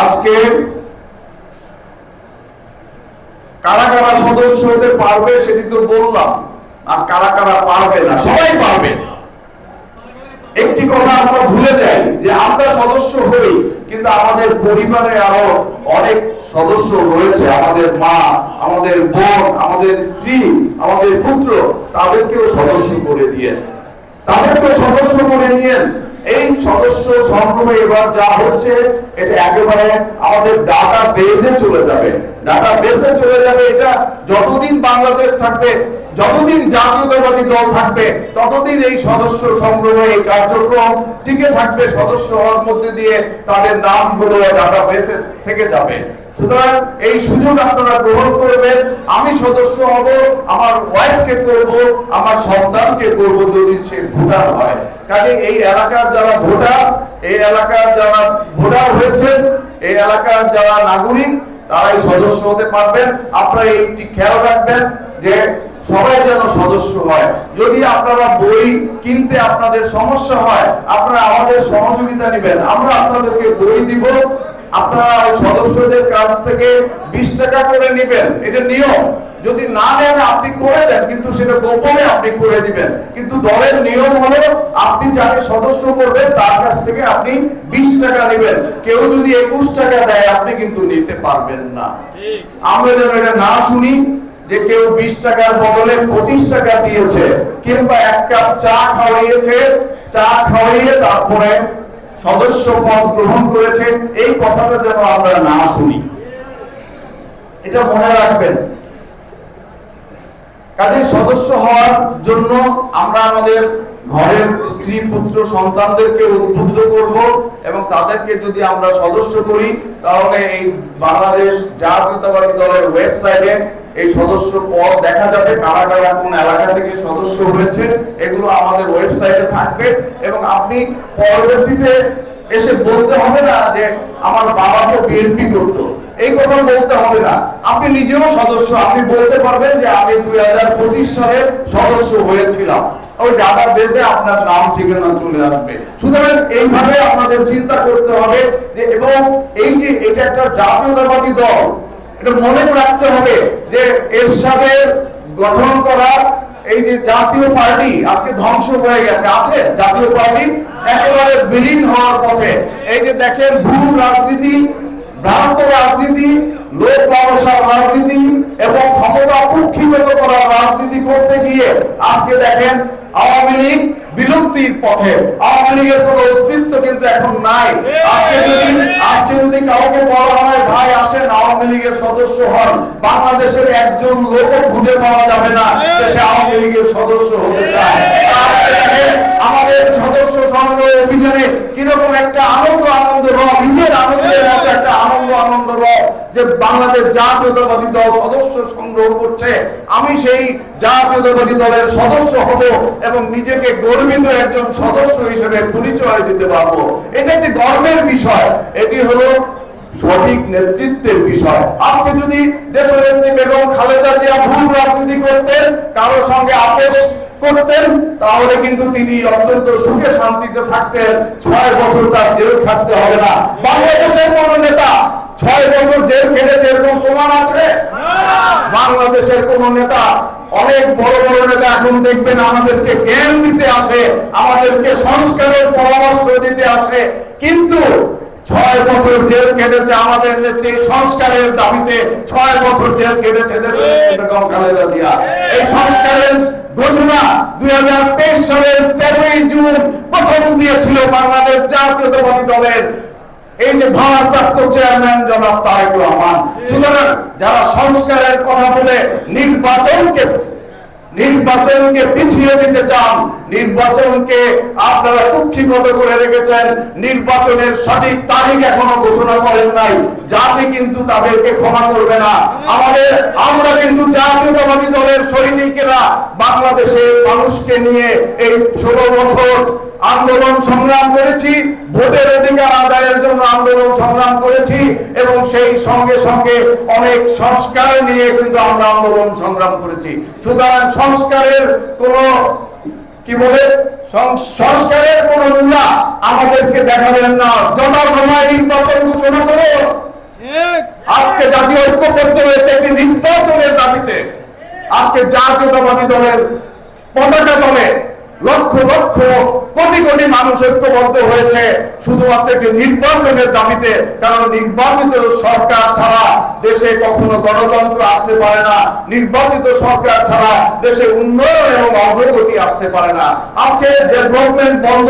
আজকে কারা কারা সদস্য হতে পারবে সেটি তো বললাম, আর কারা কারা পারবে না, সবাই পারবে। একটি কথা আমরা ভুলে যাই যে আমরা সদস্য হই, কিন্তু আমাদের পরিবারে আরও অনেক সদস্য রয়েছে, আমাদের মা, আমাদের বোন, আমাদের স্ত্রী, আমাদের পুত্র, তাদেরকেও সদস্য করে দিয়ে তাদেরকেও সদস্য করে নিয়েন। এই সদস্য সংগ্রহে এবার যা হচ্ছে, এটা একেবারে আমাদের ডাটা বেসে চলে যাবে। ডাটা বেসে চলে যাবে এটা যতদিন বাংলাদেশ থাকবে, যতদিন জাতীয়তাবাদী দল থাকবে, ততদিন এই সদস্য সংগ্রহ এই কার্যক্রম টিকে থাকবে, সদস্য হওয়ার মধ্যে দিয়ে তাদের নামগুলো ডাটা বেসে থেকে যাবে। সুতরাং এই সুযোগ আপনারা গ্রহণ করবেন, আমি সদস্য হব, আমার ওয়াইফকে করব, আমার সন্তানকে করব যদি সে ভোটার হয়। কাজে এই এলাকার যারা ভোটার, এই এলাকার যারা ভোটার হয়েছেন, এই এলাকার যারা নাগরিক, তারাই সদস্য হতে পারবেন। আপনারা এইটি খেয়াল রাখবেন যে সবাই যেন সদস্য হয়। যদি আপনারা বই কিনতে আপনাদের সমস্যা হয়, আপনারা আমাদের সহযোগিতা নেবেন। আমরা আপনাদেরকে বই দিব আপনারা সদস্যদের কাছ থেকে বিশ টাকা করে এটা নিয়ম। যদি না আপনি করে দেন, কিন্তু সেটা গোপনে আপনি করে দিবেন। কিন্তু দলের নিয়ম হলো, আপনি যাকে সদস্য করবেন, তার কাছ থেকে আপনি বিশ টাকা নেবেন। কেউ যদি একুশ টাকা দেয়, আপনি কিন্তু নিতে পারবেন না। আমরা যেন এটা না শুনি যে কেউ বিশ টাকার বদলে পঁচিশ টাকা দিয়েছে, কিংবা এক কাপ চা খাওয়াইয়েছে, চা খাওয়াইয়ে তারপরে সদস্য পদ গ্রহণ করেছে, এই কথাটা যেন আমরা না শুনি। এটা মনে রাখবেন। কাজে সদস্য হওয়ার জন্য আমরা আমাদের ঘরের স্ত্রী, পুত্র, সন্তানদেরকে উদ্বুদ্ধ করব এবং তাদেরকে যদি আমরা সদস্য করি, তাহলে এই বাংলাদেশ জাতীয়তাবাদী দলের ওয়েবসাইটে এই সদস্য পদ দেখা যাবে কারা কারা কোন এলাকা থেকে সদস্য হয়েছে, এগুলো আমাদের ওয়েবসাইটে থাকবে। এবং আপনি পরবর্তীতে এসে বলতে হবে না যে আমার বাবা তো বিএনপি করতো। এই কথা বলতে হবে না। আপনি নিজেও সদস্য, আপনি বলতে পারবেন যে আমি দুই হাজার পঁচিশ সালে সদস্য হয়েছিলাম। ওই ডাটা বেসে আপনার নাম, ঠিকানা চলে আসবে। সুতরাং এইভাবে আপনাদের চিন্তা করতে হবে যে, এবং এই যে এটা একটা জাতীয়তাবাদী দল এটা মনে রাখতে হবে যে এর সাথে গঠন করা এই যে জাতীয় পার্টি আজকে ধ্বংস হয়ে গেছে। আছে? জাতীয় পার্টি? একেবারে বিলীন হওয়ার পথে। এই যে দেখেন, ভুল রাজনীতি, ভ্রান্ত রাজনীতি, লোক ব্যবসার রাজনীতি এবং ক্ষমতা কুক্ষিগত করার রাজনীতি করতে গিয়ে আজকে দেখেন আওয়ামী লীগ বিলুপ্তির পথে আওয়ামী লীগের কোন অস্তিত্ব কিন্তু এখন নাই। আজকে যদি আজকে যদি কাউকে বলা হয় ভাই আসেন আওয়ামী লীগের সদস্য হন। বাংলাদেশের একজন লোক খুঁজে পাওয়া যাবে না যে সে আওয়ামী লীগের সদস্য হতে চায়। আমাদের সদস্য সংগ্রহ অভিযানে কীরকম একটা আনন্দ আনন্দ রব ঈদের আনন্দের মতো একটা আনন্দ আনন্দ রব যে বাংলাদেশ জাতীয়তাবাদী দল সদস্য সংগ্রহ করছে। আমি সেই জাতীয়তাবাদী দলের সদস্য হব এবং নিজেকে গর্বিত একজন সদস্য হিসেবে পরিচয় দিতে পারব। এটা একটি গর্বের বিষয়। এটি হলো সঠিক নেতৃত্বের বিষয়। আজকে যদি দেশনেত্রী বেগম খালেদা জিয়া ভুল রাজনীতি করতেন, কারও সঙ্গে আপোষ করতেন, তাহলে কিন্তু তিনি অত্যন্ত সুখে শান্তিতে থাকতেন। ছয় বছর তার জেল থাকতে হবে না। বাংলাদেশের কোন নেতা ছয় বছর জেল খেটেছে এরকম প্রমাণ আছে বাংলাদেশের কোন নেতা, অনেক বড় বড় নেতা এখন দেখবেন আমাদেরকে জ্ঞান দিতে আসে, আমাদেরকে সংস্কারের পরামর্শ দিতে আসে। কিন্তু ছয় বছর জেল কেটেছে আমাদের নেত্রী সংস্কারের দাবিতে, ছয় বছর জেল কেটেছে এই সংস্কারের ঘোষণা দুই হাজার তেইশ সালের তেরোই জুন প্রথম দিয়েছিল বাংলাদেশ জাতীয়তাবাদী দলের এই যে ভারপ্রাপ্ত চেয়ারম্যান জনাব তারেক রহমান, সুতরাং যারা সংস্কারের কথা বলে নির্বাচনকে নির্বাচনকে পিছিয়ে দিতে চান, নির্বাচনকে আপনারা কুক্ষিগত করে রেখেছেন, নির্বাচনের সঠিক তারিখ এখনও ঘোষণা করেন নাই, জাতি কিন্তু তাদেরকে ক্ষমা করবে না। আমাদের, আমরা কিন্তু জাতীয়তাবাদী দলের বাংলাদেশের মানুষকে নিয়ে এই ষোলো বছর আন্দোলন সংগ্রাম করেছি ভোটের অধিকার আদায়ের জন্য আন্দোলন সংগ্রাম করেছি এবং সেই সঙ্গে সঙ্গে অনেক সংস্কার নিয়ে কিন্তু আমরা আন্দোলন সংগ্রাম করেছি। সুতরাং সংস্কারের কোন কি বলে সংস্কারের কোন মূল্যা আমাদেরকে দেখাবেন না। যথা সময় নির্বাচন ঘোষণা করো আজকে জাতীয় ঐক্য করতে হয়েছে একটি নির্বাচনের দাবিতে। আজকে জাতীয়তাবাদী দলের পতাকা দলে লক্ষ লক্ষ কোটি কোটি মানুষ ঐক্যবদ্ধ হয়েছে, শুধুমাত্র একটি নির্বাচনের দাবিতে, কারণ নির্বাচিত সরকার ছাড়া দেশে কখনো গণতন্ত্র আসতে পারে না, নির্বাচিত সরকার ছাড়া দেশে উন্নয়ন এবং অগ্রগতি আসতে পারে না। আজকে ডেভেলপমেন্ট বন্ধ।